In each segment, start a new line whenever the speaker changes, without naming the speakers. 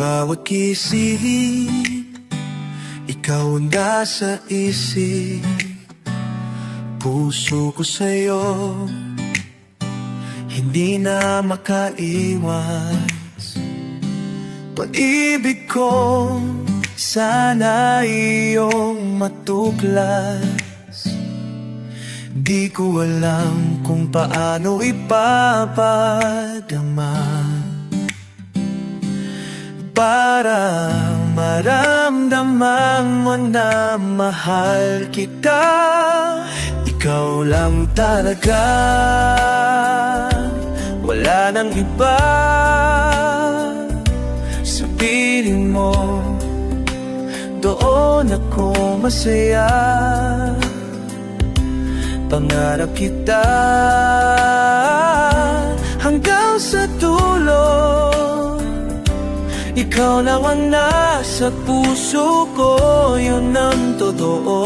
pag-isip Ikaw ang nasa isip. Puso ko sa'yo Hindi na makaiwas. Pag-ibig ko Sana iyong matuklas. Di ko alam kung paano ipapadama Para maramdaman mo na mahal kita. Ikaw lang talaga. Wala nang iba. Sa mo Doon ako masaya. Pangarap kita Ikaw lang ang nasa puso ko, yun ang totoo.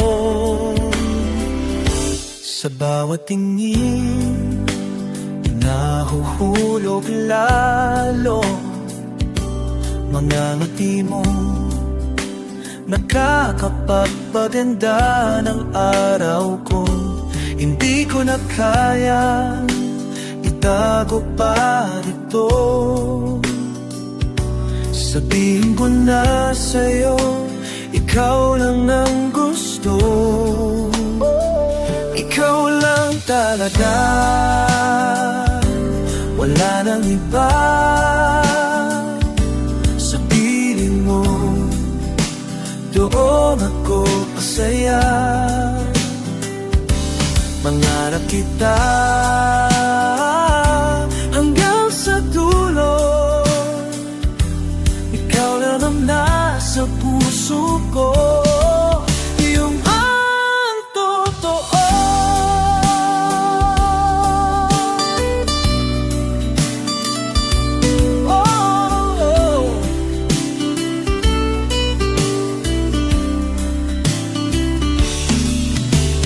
Sa bawat tingin, nahuhulog lalo. Mga ngiti mo Nakakapagpaganda ng araw ko. Hindi ko na kaya Itago pa rito Sabihin ko na sa'yo Ikaw lang ang gusto. Ikaw lang talaga. Wala nang iba. Sa piling mo doon ako pasaya Mangarap kita ko Yung ang totoo Oh, oh.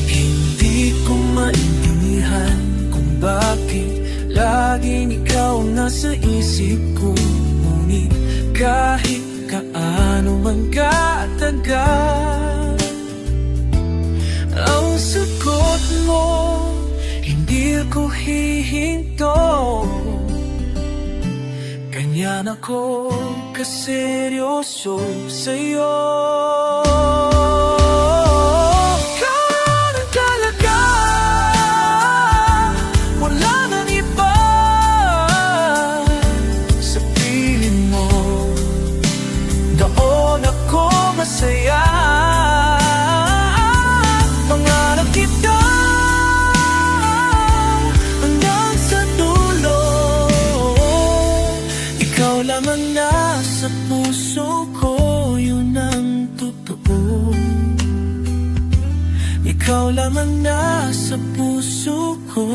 Hindi ko maintindihan kung bakit Laging ikaw nasa isip ko Ngunit kahit Hindi ko hihinto. Ganyan ako kaseryoso sa'yo Sa puso ko yun ang totoo. Ikaw lamang nasa puso ko.